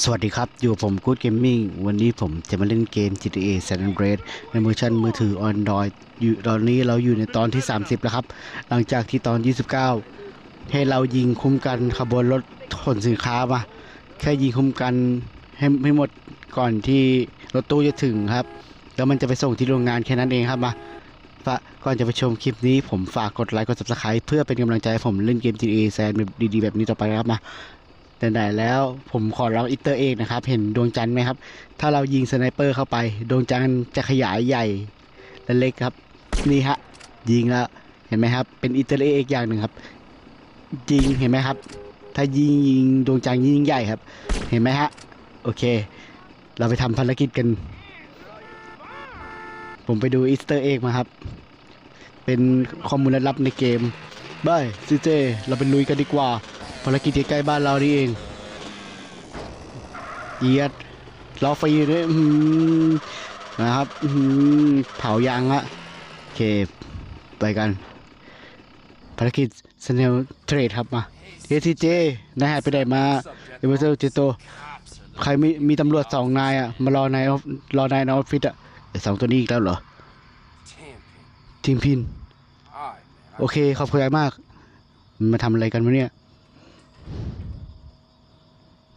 สวัสดีครับ อยู่ผม Good Gaming วันนี้ผมจะมาเล่นเกม GTA San Andreas ในเวอร์ชันมือถือ Android อยู่ตอนนี้เราอยู่ในตอนที่ 30 แล้วครับ หลังจากที่ตอน 29 ให้เรายิงคุ้มกันขบวนรถขนสินค้ามา แค่ยิงคุ้มกันให้ให้หมดก่อนที่รถตู้จะถึงครับ แล้วมันจะไปส่งที่โรงงานแค่นั้นเองครับมากก่อนจะไปชมคลิปนี้ผมฝากกดไลค์กด subscribe เพื่อเป็นกำลังใจให้ผมเล่นเกม GTA San ดีๆแบบนี้ต่อไปครับมา ไหนๆแล้วผมขอลองอิตเตอร์เอกนะครับ เห็นดวงจันทร์ไหมครับ ถ้าเรายิงสไนเปอร์เข้าไป ดวงจันทร์จะขยายใหญ่และเล็กครับ นี่ฮะ ยิงแล้วเห็นไหมครับ เป็นอิตเตอร์เอกอย่างหนึ่งครับยิงเห็นไหมครับ ถ้ายิงยิงดวงจันทร์ยิ่งใหญ่ครับ เห็นไหมฮะ โอเค เราไปทำภารกิจกัน ผมไปดูอิสเตอร์เอกมาครับ เป็นข้อมูลลับในเกมบายซีเจ เราไปลุยกันดีกว่า ภารกิจใกล้บ้านเรานี่เองเอียดรอฟรีด้วยนะครับเผายางละโอเค ไปกัน ภารกิจสเนลเทรดครับมาเอทีเจนายหายไปไหนมาเอเวอร์เซลเจโต ใครมีมีตำรวจสองนายอะ มารอนายรอนายในออฟฟิศอะสองตัวนี้อีกแล้วเหรอทีมพิน โอเค ขอบคุณมาก มาทำอะไรกันวะเนี่ย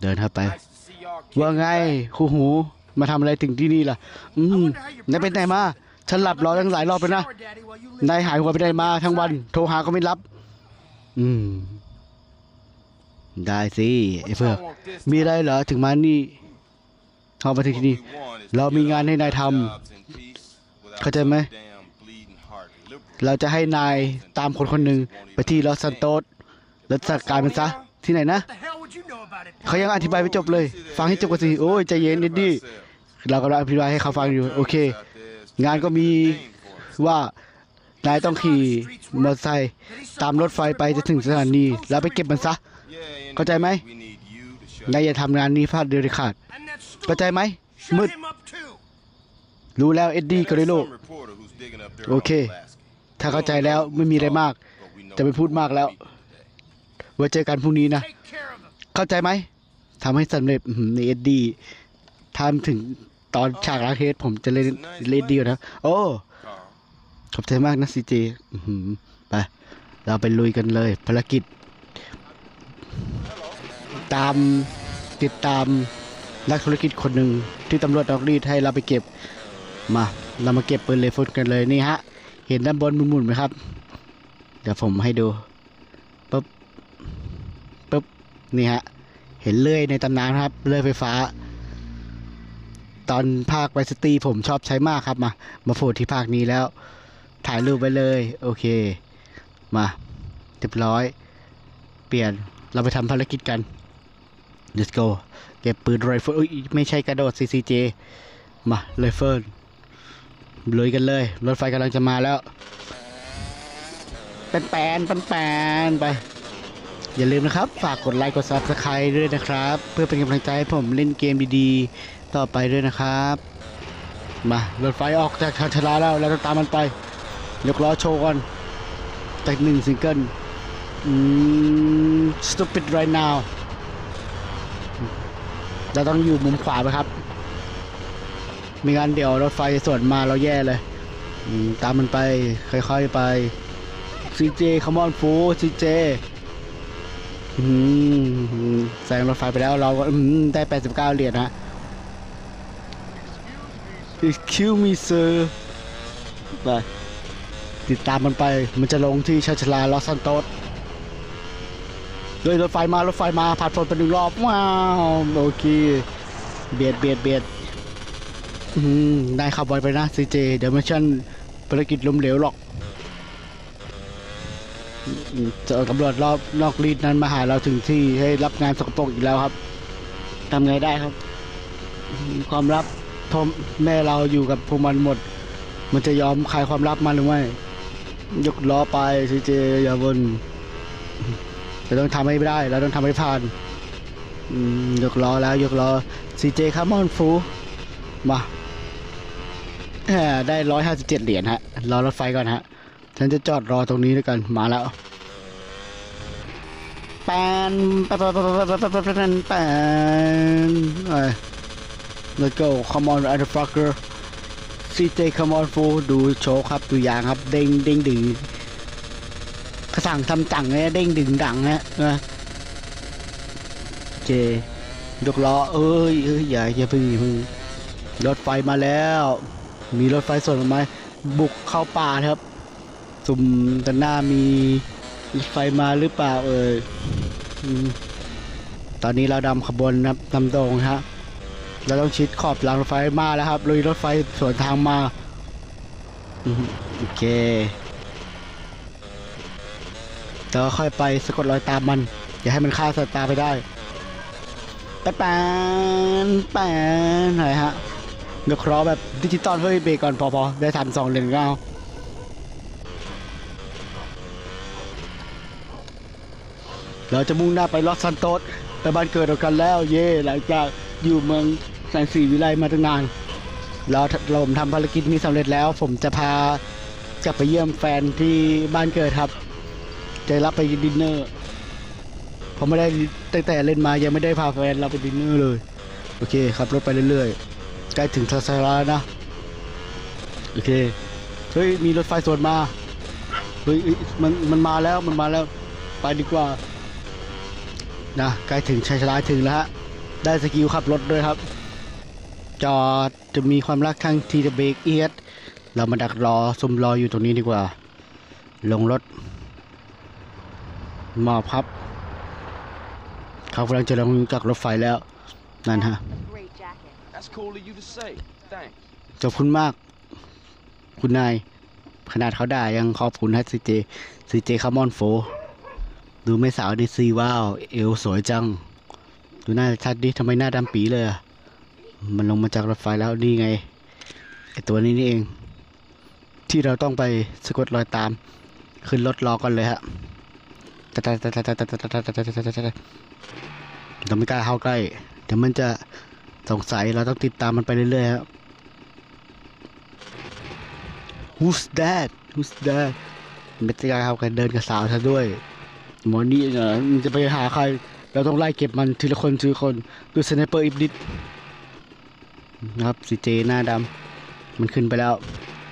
เดินครับไป ว่าไงครูหู มาทำอะไรถึงที่นี่ล่ะ อืมนายเป็นไหนมา ฉันหลับรอตั้งหลายรอบแล้วนะ นายหายหัวไปไหนมาทั้งวัน โทรหาก็ไม่รับ อืม ได้สิไอ้เพื่อกมีอะไรเหรอถึงมานี่เข้ามาถึงที่นี่ เรามีงานให้นายทำเข้าใจไหม เราจะให้นายตามคนคนหนึ่งไปที่ลอสซันโตสแล้วจัดการมันซะ ที่ไหนนะ เขายังอธิบายไม่จบเลย ฟังให้จบก่อนสิ โอ้ยใจเย็นนิดดิเรากำลังอธิบายให้เขาฟังอยู่ โอเค งานก็มีว่านายต้องขี่มอเตอร์ไซค์ตามรถไฟไปจะถึงสถานี แล้วไปเก็บมันซะ เข้าใจไหมนายอย่าทำงานนี้พลาดเดียวเด็ดขาดเข้าใจไหมมืดรู้แล้วเอ็ดดี้ก็ได้โลกโอเค ถ้าเข้าใจแล้วไม่มีอะไรมาก จะไม่พูดมากแล้ว ไว้เจอกันพรุ่งนี้นะ เข้าใจไหมทำให้สำเร็จในเอ็ดดี้ทำถึงตอนฉากรักเฮดผมจะเล่นเล่นดีกว่านะ โอ้ ขอบใจมากนะซีเจอื้อหือไป เราไปลุยกันเลย ภารกิจ ตามติดตามนักธุรกิจคนหนึ่งที่ตำรวจออกรีดให้เราไปเก็บ มา เรามาเก็บปืนเลฟนกันเลยนี่ฮะ เห็นด้านบนหมุนๆไหมครับ เดี๋ยวผมให้ดูปุ๊บปุ๊บ นี่ฮะ เห็นเลื่อยในตำนานครับ เลื่อยไฟฟ้า ตอนภาคไวสตีผมชอบใช้มากครับมา มาโผล่ที่ภาคนี้แล้ว ถ่ายรูปไว้เลย โอเค มาเรียบร้อย เปลี่ยนเราไปทำภารกิจกัน let's go เก็บปืนไรเฟิลไม่ใช่กระโดด CCJ มาไรเฟิลลุยกันเลย รถไฟกำลังจะมาแล้วแปนแปนแปนแปนไป อย่าลืมนะครับ ฝากกดไลค์กด Subscribe ด้วยนะครับ เพื่อเป็นกำลังใจให้ผมเล่นเกมดีๆ ต่อไปด้วยนะครับ มารถไฟออกจากชานชาลาแล้วแล้วต้องตามมันไป ยกล้อโชว์ก่อนจากหนึ่งซิงเกิลอืม stupid right now เราต้องอยู่มุมขวาไปครับม่งั้นเดี๋ยวรถไฟสวนมาเราแย่เลยตามมันไปค่อยๆไป CJ come on ฟู CJ อืม แซงรถไฟไปแล้วเราก็ได้ 89 เหรียญนะ Excuse me sir ไปติดตามมันไป มันจะลงที่ชาชลาลอสซันโตสเลยรถไฟมารถไฟมาผ่านฝนไปหนึ่งรอบ ว้าว โอเค เบียดเบียดเบียดได้ขับไวไปนะซีเจเดี๋ยวไม่ชั่นภารกิจล้มเหลวหรอก เจอตำรวจรอบนอกรีดนั้นมาหาเราถึงที่ให้รับงานสกปรกอีกแล้วครับทำไงได้ครับ ความลับพอแม่เราอยู่กับพวกมันหมด มันจะยอมขายความลับมันหรือไม่ยกล้อไปซีเจอย่าบนเราต้องทำให้ได้เราต้องทำให้ผ่านยกล้อแล้วยกล้อซีเจครับมอนฟูมาได้ร้อยห้าสิบเจ็ดเหรียญฮะรอรถไฟก่อนฮะ ฉันจะจอดรอตรงนี้ด้วยกันมาแล้วแปนแปนแปนแปนแปนไอ้ let's go come on other fucker CJ come on fool ดูโชว์ครับดูยางครับ เด้งเด้งดึงกระสั่งทำจังเนี่ยเด้งดึงดังนะนะเจยกล้อเอ้ยเอ้ยอย่าอย่าพึ่งพึ่งรถไฟมาแล้ว มีรถไฟส่วนไหมบุกเข้าป่าครับ สุ่มกันหน้ามีรถไฟมาหรือเปล่าเอ่ยอืมตอนนี้เราดำขบวนนะนำตรงฮะเราต้องชิดขอบรางรถไฟมาแล้วครับลุยรถไฟสวนทางมาโอเคแล้วก็ค่อยไปสะกดรอยตามมัน อย่าให้มันฆ่าสายตาไปได้แปนแปนแปนไหนฮะเดี๋ยวครอแบบดิจิตอลเฮ้ยเบรกก่อนพอพอได้ทันสองเลนก็เอา เราจะมุ่งหน้าไปลอสซันโตสไปบ้านเกิดเรากันแล้ว เย่หลังจากอยู่เมืองแสนสีวิไลมาตั้งนานเราเราผมทำภารกิจนี้สำเร็จแล้ว ผมจะพากลับไปเยี่ยมแฟนที่บ้านเกิดครับ จะรับไปดินเนอร์ผมไม่ได้ตั้งแต่เล่นมายังไม่ได้พาแฟนเราไปดินเนอร์เลย โอเคขับรถไปเรื่อยๆใกล้ถึงทาซารานะโอเคเฮ้ยมีรถไฟสวนมาเฮ้ยมันมันมาแล้วมันมาแล้ว ไปดีกว่า นะใกล้ถึงชัยชนะถึงแล้วฮะได้สกิลขับรถด้วยครับ จอดจะมีความรักข้างทีจะเบรกเอียดเรามาดักรอซุ่มรออยู่ตรงนี้ดีกว่า ลงรถมอบครับ เขากำลังจะลงจากรถไฟแล้ว นั่นฮะ Great jacket. That's cool of you to say. Thanks. ขอบคุณมาก คุณนาย ขนาดเขาด่ายังขอบคุณให้ซีเจซีเจคามอนโฟ ดูไม่สาวดีซีว้าว เอวสวยจัง ดูหน้าชัดดิทำไมหน้าดำปีเลยอะมันลงมาจากรถไฟแล้วนี่ไงไอตัวนี้นี่เอง ที่เราต้องไปสะกดรอยตาม ขึ้นรถรอกันเลยฮะเราไม่กล้าเข้าใกล้เดี๋ยวมันจะสงสัยเราต้องติดตามมันไปเรื่อยๆครับ Who's that Who's that ไม่กล้าเข้าใกันเดินกับสาวซะด้วย หมอนี่เออมันจะไปหาใคร เราต้องไล่เก็บมันทีละคนทีละคนดูสไนเปอร์อิบดิดนะครับซีเจหน้าดำมันขึ้นไปแล้ว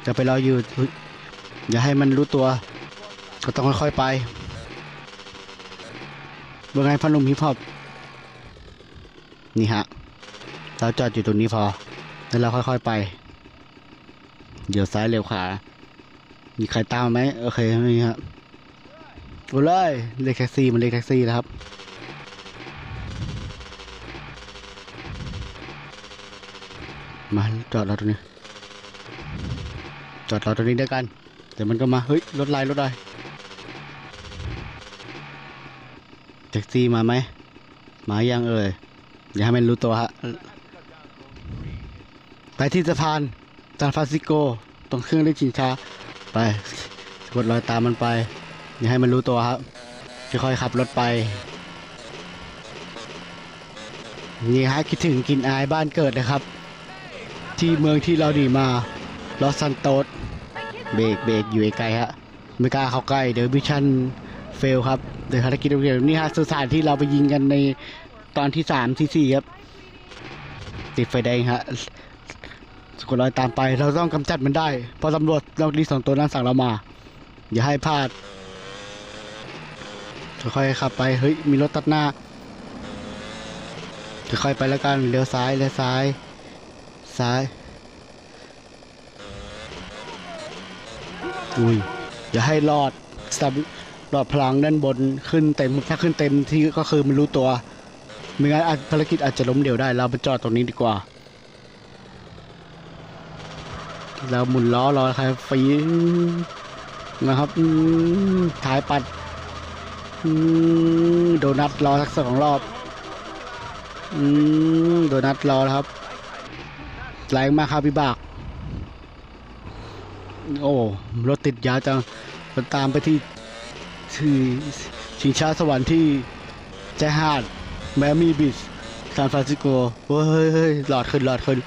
จะไปรออยู่ อย่าให้มันรู้ตัว ก็ต้องค่อยๆไปเมื่อไงพันลมฮิปฮอปนี่ฮะ เราจอดอยู่ตรงนี้พอ แล้วเราค่อยๆไป เดี๋ยวซ้ายเร็วขวามีใครตามไหมโอเคไม่มีครับ โอ้เลยเรียกแท็กซี่มันเรียกแท็กซี่แล้วครับมาจอดเราตรงนี้ จอดเราตรงนี้ด้วยกันเดี๋ยวมันก็มา เฮ้ย รถไล่รถไล่แท็กซี่มาไหม มายังเอ่ยอย่าให้มันรู้ตัวฮะ ไปที่สะพานซานฟรานซิสโก ตรงเครื่องเล่นชิงช้า ไปกดรอยตามมันไป อย่าให้มันรู้ตัวครับค่อยๆขับรถไป นี่ฮะคิดถึงกินอายบ้านเกิดนะครับ ที่เมืองที่เราดีมาลอสซันโตสเบรกเบรกอยู่ไกลๆฮะไม่กล้าเข้าใกล้เดี๋ยวมิชชั่นเฟลครับเดี๋ยวภารกิจเดียวนี่ฮะสถานที่เราไปยิงกันในตอนที่สามที่สี่ครับติดไฟแดงฮะสกดรอยตามไป เราต้องกำจัดมันได้เพราะตำรวจเราดีสองตัวนั้นสั่งเรามา อย่าให้พลาด ค่อยๆขับไปเฮ้ยมีรถตัดหน้าค่อยๆไปแล้วกันเลี้ยวซ้ายเลี้ยวซ้ายซ้ายอุ้ยอย่าให้รอดสับรอดพลังด้านบนขึ้นเต็มถ้าขึ้นเต็มที่ก็คือไมันรู้ตัวไม่งั้นอาจภารกิจอาจจะล้มเดี่ยวได้ เราไปจอดตรงนี้ดีกว่า เราหมุนล้อรอใครฟีนนะครับท้ายปัด อืมโดนัทรอสักสองรอบอืมโดนัทรอแล้วครับแรงมากครับพี่บาก โอ้รถติดยาวจังมันตามไปที่ที่ชิงช้าสวรรค์ที่ใจหาดแมมี่บีชซานฟรานซิสโกเฮ้ยเฮ้ยเฮ้ยหลอดขึ้นหลอดขึ้น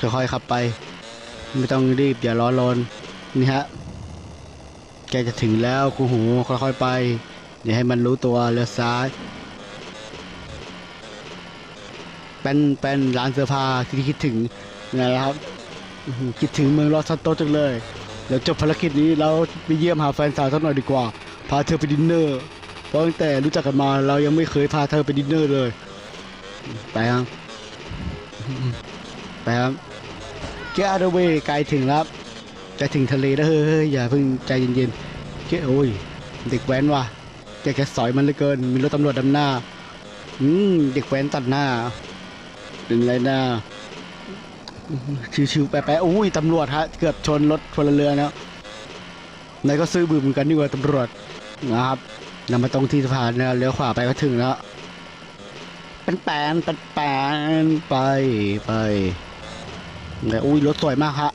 ค่อยๆขับไป ไม่ต้องรีบอย่าร้อนรนนี่ฮะ แกจะถึงแล้วคูหูค่อยๆไปอย่าให้มันรู้ตัวเลี้ยวซ้าย เป็นเป็นร้านเสื้อผ้าที่คิดถึงนะครับคิดถึงเมืองลอสซันโตสจังเลยเดี๋ยวจบภารกิจนี้เราไปเยี่ยมหาแฟนสาวสักหน่อยดีกว่า พาเธอไปดินเนอร์เพราะตั้งแต่รู้จักกันมาเรายังไม่เคยพาเธอไปดินเนอร์เลย ไปครับไปครับแกอาเดเวไกลถึงแล้ว จะถึงทะเลแล้วเฮ้ยอย่าเพิ่งใจเย็นๆแกโอ้ยเด็กแว้นว่ะแกแกสอยมันเหลือเกิน มีรถตำรวจดำหน้า อืมเด็กแว้นตัดหน้าเป็นไรหน้าชิวๆแปะๆอุ้ยตำรวจฮะเกือบชนรถพลเรือนแล้วนายก็ซื้อบืมเหมือนกันดีกว่าตำรวจนะครับนำมาตรงที่สะพานนะเลี้ยวขวาไปก็ถึงแล้วเป็นแปนเป็นแปนไปไปแต่อุ้ยรถสวยมากฮะ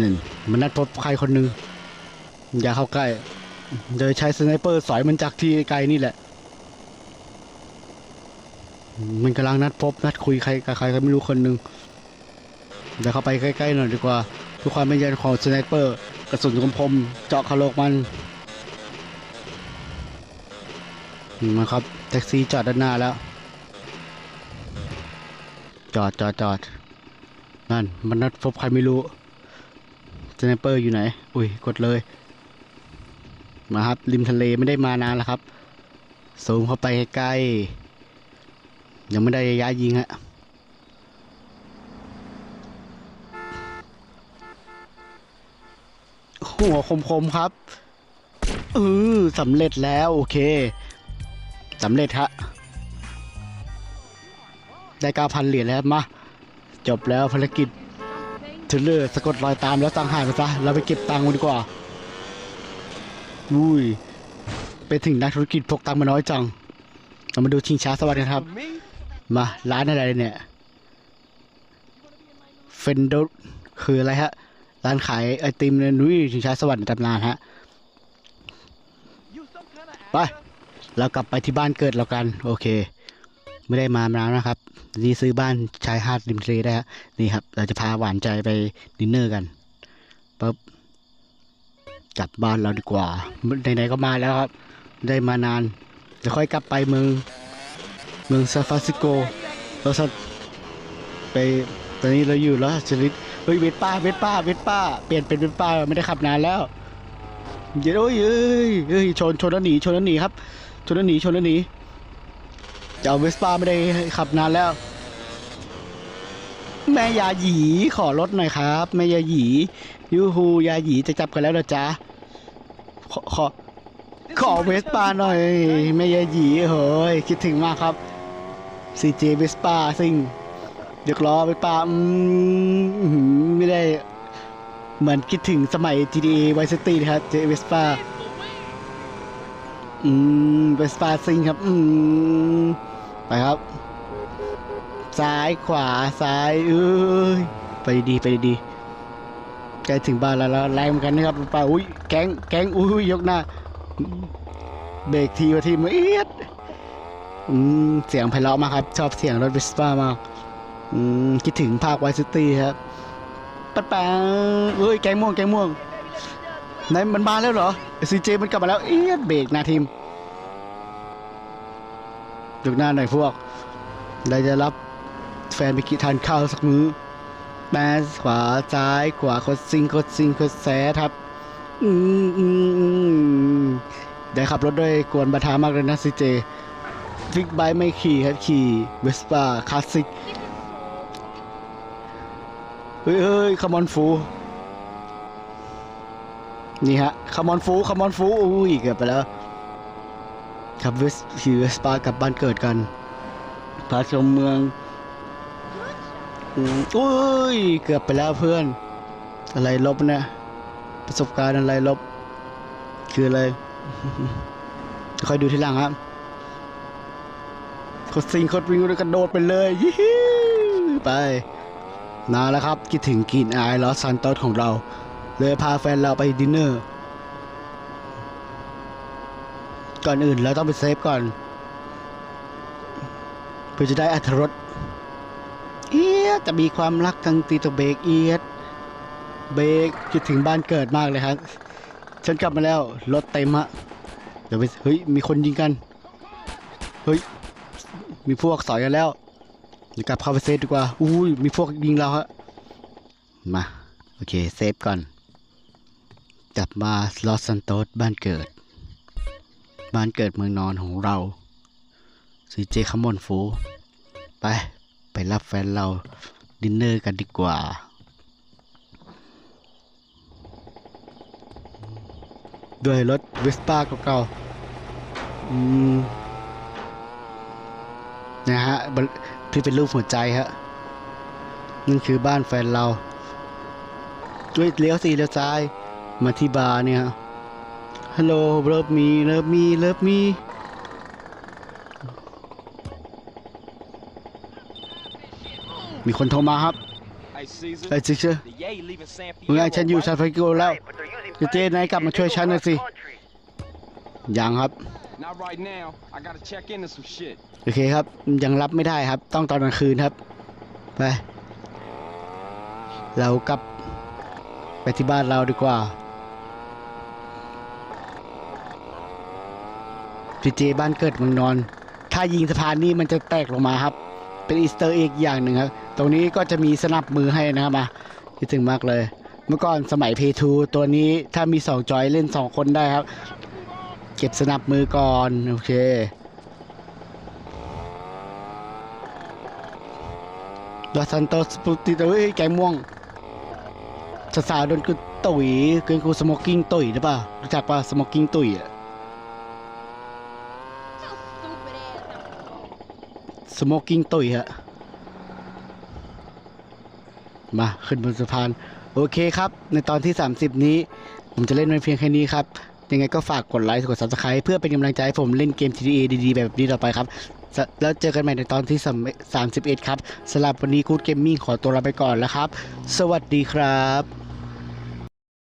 นี่มันนัดพบใครคนหนึ่งอย่าเข้าใกล้โดยใช้สไนเปอร์สอยมันจากที่ไกลนี่แหละ มันกำลังนัดพบนัดคุยใครกับใครก็ไม่รู้คนหนึ่งเดี๋ยวเข้าไปใกล้ๆหน่อยดีกว่าเพื่อความเป็นยันของสไนเปอร์ กระสุนคมๆเจาะคาโลกมันนะครับ แท็กซี่จอดด้านหน้าแล้ว จอดจอดจอดนั่น มันนัดพบใครไม่รู้ สไนเปอร์อยู่ไหน อุ้ย กดเลย มาครับ ริมทะเลไม่ได้มานานแล้วครับซูมเข้าไปใกล้ๆยังไม่ได้ระยะยิงฮะ หัวคมๆครับเออสำเร็จแล้ว โอเค สำเร็จฮะ ได้เก้าพันเหรียญแล้วมา จบแล้วภารกิจ เทเลอร์สะกดรอยตามแล้วสังหารไปซะเราไปเก็บตังค์กันดีกว่าอุ้ยไปถึงนักธุรกิจพกตังค์มาน้อยจังเรามาดูชิงช้าสวัสดีครับ มาร้านอะไรเนี่ยเฟนโดคืออะไรฮะ ร้านขายไอติมเนี่ยนุ้ยชิงช้าสวรรค์ตำนานฮะ ไป เรากลับไปที่บ้านเกิดเรากัน โอเค ไม่ได้มานานนะครับนี่ซื้อบ้านชายหาดริมทะเลได้ฮะนี่ครับ เราจะพาหวานใจไปดินเนอร์กันปุ๊บกลับบ้านเราดีกว่าไหนๆก็มาแล้วครับ ได้มานานจะค่อยกลับไปเมือง เมืองซานฟรานซิสโกเราจะไปตอนนี้เราอยู่แล้วชลิดเฮ้ยเวทป้าเวทป้าเวทป้าเปลี่ยนเป็นเวทป้าไม่ได้ขับนานแล้วเดี๋ยวโอ้ยเอ้ยเอ้ยชนชนแล้วหนีชนแล้วหนีครับ ชนแล้วหนีชนแล้วหนี จะเอาเวสป้าไม่ได้ขับนานแล้ว แม่ยาหยีขอรถหน่อยครับ แม่ยาหยียูฮูยาหยีจะจับกันแล้วเหรอจ๊ะขอขอขอเวสป้าหน่อย แม่ยาหยีเฮ้ยคิดถึงมากครับซีเจเวสป้าซิงเดี๋ยวรอไปป้าอืมไม่ได้ เหมือนคิดถึงสมัย GTA Vice City ครับเจเวสป้าอืมเวสป้าซิงครับ อืม ไปครับ ซ้ายขวาซ้ายเอ้ยไปดีไปดีใกล้ถึงบ้านแล้วแล้วแรงเหมือนกันนะครับป้าอุ้ยแก๊งแก๊งอุ้ยยกหน้าเบรกทีว่าทีมาเอียดอืมเสียงไพเราะมากครับ ชอบเสียงรถเวสป้ามากอืมคิดถึงภาคไวซิตี้ครับปัดแปงเอ้ยแกงม่วงแกงม่วงไหนมันมาแล้วเหรอซีเจมันกลับมาแล้วเอียดเบรกหนาทีม ยกหน้าหน่อยพวกเราจะรับแฟนไปกินทานข้าวสักมื้อแมสขวาซ้ายขวาคดซิงคดซิงคดแซดครับ อืมอืมอืมได้ขับรถด้วยกวนบาทามากเลยนะซีเจฟิกไบไม่ขี่ครับขี่เวสป้าคลาสสิก เฮ้ยเฮ้ยคามอนฟู นี่ฮะคามอนฟูคามอนฟู อุ้ยเกือบไปแล้ว ขับเวสขี่เวสป้ากลับบ้านเกิดกัน พาชมเมืองอุ้ย เกือบไปแล้วเพื่อน อะไรลบเนี่ยประสบการณ์อะไรลบ คืออะไร ค่อยดูทีหลังครับกดซิงกดวิ่งกระโดดไปเลยยี่ไปนาแล้วครับ คิดถึงกลินอายลอสซันโตสของเรา เลยพาแฟนเราไปดินเนอร์ ก่อนอื่นเราต้องไปเซฟก่อน เพื่อจะได้อัธรสเอียจะมีความรักทางตีตัวเบรกเอียดเบรกคิดถึงบ้านเกิดมากเลยครับ ฉันกลับมาแล้วรถเต็มฮะเดี๋ยวไปเฮ้ยมีคนยิงกันเฮ้ยมีพวกสอยกันแล้วเดี๋ยวกลับเข้าไปเซฟดีกว่าอุ้ยมีพวกยิงเราฮะมาโอเคเซฟก่อนกลับมาลอสซันโตสบ้านเกิด บ้านเกิดเมืองนอนของเราซีเจคามอนฟูไป ไปรับแฟนเราดินเนอร์กันดีกว่า ด้วยรถเวสป้าเก่าๆนะฮะบนที่เป็นรูปหัวใจฮะ นั่นคือบ้านแฟนเราด้วยเลี้ยวสีเลี้ยวซ้าย มาที่บาร์เนี่ยฮะ ฮัลโหลเลิฟมีเลิฟมีเลิฟมีมีคนโทรมาครับ Hey, Caesar. ไอ้จิ๊กเชอ The Yay leaving San มึงไง Fierro, ฉันอยู่ right? ซานฟรานซิสโกแล้วเจเจนายกลับมาช่วยฉันหน่อยสิยังครับ Not right now. I gotta check into some shit. โอเคครับ ยังรับไม่ได้ครับ ต้องตอนกลางคืนครับ ไป เรากลับไปที่บ้านเราดีกว่า พีเจบ้านเกิดเมืองนอน ถ้ายิงสะพานนี้มันจะแตกลงมาครับ เป็นอีสเตอร์เอกอย่างหนึ่งครับ ตรงนี้ก็จะมีสนับมือให้นะครับมาคิดถึงมากเลย เมื่อก่อนสมัยเพทูตัวนี้ถ้ามีสองจอยเล่นสองคนได้ครับ เก็บสนับมือก่อน โอเคดอสันโตสปุติเอ้ยแกงม่วงสาวๆโดนกูตุ๋ยคือกูสโมกกิ้งตุ๋ยหรือเปล่ารู้จักป่ะสโมกกิ้งตุ๋ยอะ สโมกกิ้งตุ๋ยฮะ มาขึ้นบนสะพาน โอเคครับ ในตอนที่ 30 นี้ ผมจะเล่นไว้เพียงแค่นี้ครับ ยังไงก็ฝากกดไลค์กด subscribe เพื่อเป็นกำลังใจให้ผมเล่นเกม GTA ดีๆ แบบนี้ต่อไปครับ แล้วเจอกันใหม่ในตอนที่ 31 ครับสำหรับวันนี้กูดเกมมิ่งขอตัวลาไปก่อนแล้วครับ สวัสดีครับ